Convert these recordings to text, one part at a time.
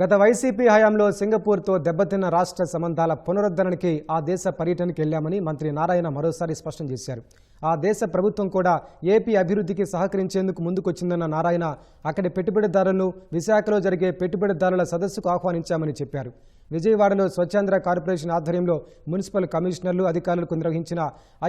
గత వైసీపీ హయాంలో సింగపూర్తో దెబ్బతిన్న రాష్ట్ర సంబంధాల పునరుద్ధరణకి ఆ దేశ పర్యటనకి వెళ్ళామని మంత్రి నారాయణ మరోసారి స్పష్టం చేశారు. ఆ దేశ ప్రభుత్వం కూడా ఏపీ అభివృద్ధికి సహకరించేందుకు ముందుకొచ్చిందన్న నారాయణ అక్కడి పెట్టుబడిదారులను విశాఖలో జరిగే పెట్టుబడిదారుల సదస్సుకు ఆహ్వానించామని చెప్పారు. విజయవాడలో స్వచ్ఛాంధ్ర కార్పొరేషన్ ఆధ్వర్యంలో మున్సిపల్ కమిషనర్లు అధికారులకు నిర్వహించిన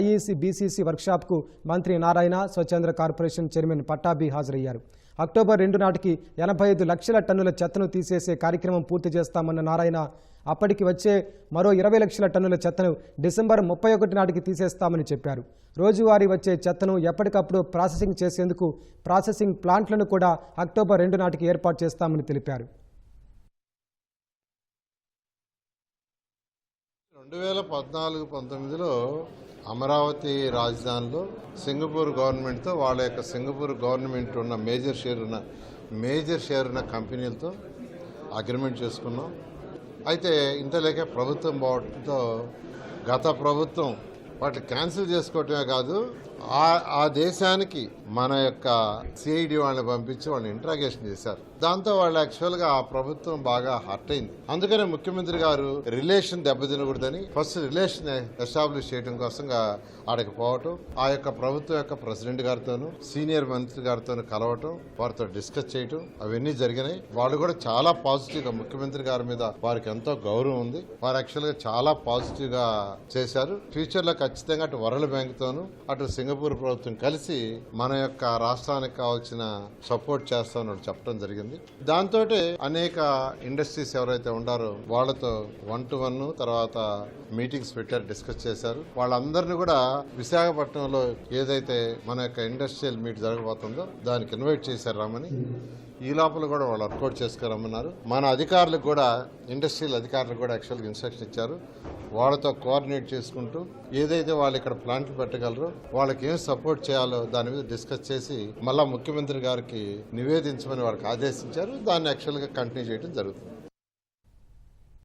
ఐఈసీ బీసీసీ వర్క్షాప్కు మంత్రి నారాయణ స్వచ్ఛాంధ్ర కార్పొరేషన్ చైర్మన్ పట్టాభి హాజరయ్యారు. అక్టోబర్ రెండు నాటికి ఎనభై ఐదు లక్షల టన్నుల చెత్తను తీసేసే కార్యక్రమం పూర్తి చేస్తామన్న నారాయణ అప్పటికి వచ్చే మరో ఇరవై లక్షల టన్నుల చెత్తను డిసెంబర్ ముప్పై ఒకటి నాటికి తీసేస్తామని చెప్పారు. రోజువారీ వచ్చే చెత్తను ఎప్పటికప్పుడు ప్రాసెసింగ్ చేసేందుకు ప్రాసెసింగ్ ప్లాంట్లను కూడా అక్టోబర్ రెండు నాటికి ఏర్పాటు చేస్తామని తెలిపారు. రెండు వేల పద్నాలుగు పంతొమ్మిదిలో అమరావతి రాజధానిలో సింగపూర్ గవర్నమెంట్తో వాళ్ళ యొక్క సింగపూర్ గవర్నమెంట్ ఉన్న మేజర్ షేర్ ఉన్న మేజర్ షేర్ ఉన్న కంపెనీలతో అగ్రిమెంట్ చేసుకున్నాం. అయితే ఇంతలేక ప్రభుత్వం బావటంతో గత ప్రభుత్వం వాటిని క్యాన్సిల్ చేసుకోవటమే కాదు ఆ ఆ దేశానికి మన యొక్క సిఐడి వాళ్ళని పంపించి వాళ్ళని ఇంట్రాగేషన్ చేశారు. దాంతో వాళ్ళు యాక్చువల్గా ఆ ప్రభుత్వం బాగా హర్ట్ అయింది. అందుకనే ముఖ్యమంత్రి గారు రిలేషన్ దెబ్బతినకూడదని ఫస్ట్ రిలేషన్ ఎస్టాబ్లిష్ చేయడం కోసంగా ఆడకి పోవటం ఆ యొక్క ప్రభుత్వం యొక్క ప్రెసిడెంట్ గారితోనూ సీనియర్ మంత్రి గారితోనూ కలవటం వారితో డిస్కస్ చేయటం అవన్నీ జరిగినాయి. వాళ్ళు కూడా చాలా పాజిటివ్గా ముఖ్యమంత్రి గారి మీద వారికి ఎంతో గౌరవం ఉంది. వారు యాక్చువల్గా చాలా పాజిటివ్గా చేశారు. ఫ్యూచర్లో ఖచ్చితంగా అటు వరల్డ్ బ్యాంక్ అటు సింగపూర్ ప్రభుత్వం కలిసి మన యొక్క రాష్ట్రానికి కావాల్సిన సపోర్ట్ చేస్తామని చెప్పడం జరిగింది. దాంతో అనేక ఇండస్ట్రీస్ ఎవరైతే ఉండారో వాళ్ళతో వన్ టు వన్ తర్వాత మీటింగ్స్ పెట్టారు డిస్కస్ చేశారు. వాళ్ళందరినీ కూడా విశాఖపట్నంలో ఏదైతే మన యొక్క ఇండస్ట్రియల్ మీట్ జరగబోతుందో దానికి ఇన్వైట్ చేశారు రమ్మని. ఈ లోపల కూడా వాళ్ళు వర్కౌట్ చేసుకురమ్మన్నారు మన అధికారులకు కూడా ఇండస్ట్రియల్ అధికారులకు కూడా యాక్చువల్గా ఇన్స్ట్రక్షన్ ఇచ్చారు. వాళ్ళతో కోఆర్డినేట్ చేసుకుంటూ ఏదైతే వాళ్ళు ఇక్కడ ప్లాంట్లు పెట్టగలరో వాళ్ళకి ఏం సపోర్ట్ చేయాలో దాని మీద డిస్కస్ చేసి మళ్ళా ముఖ్యమంత్రి గారికి నివేదించమని వాళ్ళకి ఆదేశించారు. దాన్ని యాక్చువల్గా కంటిన్యూ చేయడం జరుగుతుంది.